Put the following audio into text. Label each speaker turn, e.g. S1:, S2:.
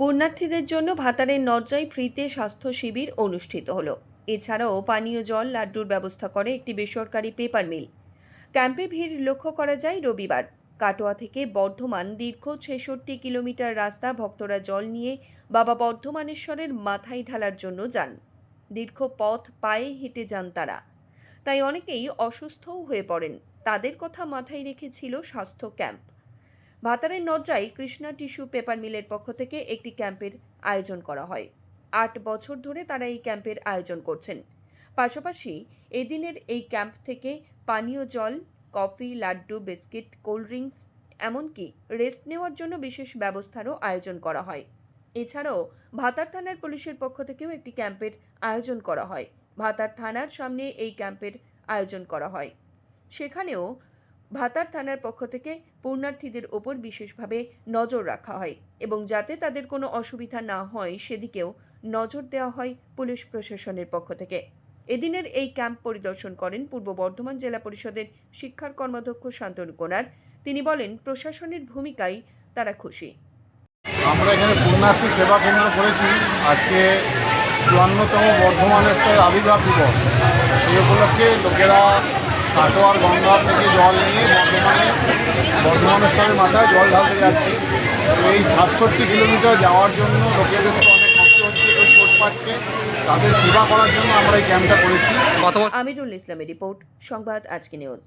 S1: পুণ্যার্থীদের জন্য ভাতারের নর্জায় ফ্রিতে স্বাস্থ্য শিবির অনুষ্ঠিত হলো। এছাড়াও পানীয় জল, লাড্ডুর ব্যবস্থা করে একটি বেসরকারি পেপার মিল। ক্যাম্পে ভিড় লক্ষ্য করা যায় রবিবার। কাটোয়া থেকে বর্ধমান দীর্ঘ ছেষট্টি কিলোমিটার রাস্তা ভক্তরা জল নিয়ে বাবা বর্ধমানেশ্বরের মাথায় ঢালার জন্য যান। দীর্ঘ পথ পায়ে হেঁটে যান তারা। তাই অনেকেই অসুস্থও হয়ে পড়েন। তাদের কথা মাথায় রেখেছিল স্বাস্থ্য ক্যাম্প। ভাতারের নজ্জায় কৃষ্ণা টিস্যু পেপার মিলের পক্ষ থেকে একটি ক্যাম্পের আয়োজন করা হয়। আট বছর ধরে তারা এই ক্যাম্পের আয়োজন করছেন। পাশাপাশি এদিনের এই ক্যাম্প থেকে পানীয় জল, কফি, লাড্ডু, বিস্কিট, কোল্ড ড্রিঙ্কস, এমনকি রেস্ট নেওয়ার জন্য বিশেষ ব্যবস্থারও আয়োজন করা হয়। এছাড়াও ভাতার থানার পুলিশের পক্ষ থেকেও একটি ক্যাম্পের আয়োজন করা হয়। ভাতার থানার সামনে এই ক্যাম্পের আয়োজন করা হয়। সেখানেও ভাতার থানার পক্ষ থেকে পুণ্যার্থীদের ওপর বিশেষভাবে নজর রাখা হয় এবং যাতে তাদের কোনো অসুবিধা না হয়, সেদিকেও নজর দেওয়া হয় পুলিশ প্রশাসনের পক্ষ থেকে। এদিনের এই ক্যাম্প পরিদর্শন করেন পূর্ব বর্ধমান জেলা পরিষদের শিক্ষার কর্মাধ্যক্ষ শান্তনু কোনার তিনি বলেন, প্রশাসনের ভূমিকায় তারা খুশি।
S2: আমরা এখানে পুণ্যার্থী সেবা কেন্দ্র করেছি। আজকে চুয়ান্নতম বর্ধমানেশ্বর আবির্ভাব দিবস। সেই উপলক্ষে লোকেরা কাটোয়ার গঙ্গা থেকে জল নিয়ে বর্ধমানে বর্ধমানেশ্বরের মাথায় জল ঢালতে যাচ্ছে। তো এই সাতষট্টি কিলোমিটার যাওয়ার জন্য লোকেদের তো অনেক কষ্ট হচ্ছে কেউ চোট পাচ্ছে। তাদের সেবা করার জন্য আমরা এই ক্যাম্পটা করেছি।
S1: আমিরুল ইসলামের রিপোর্ট সংবাদ আজকে নিউজ।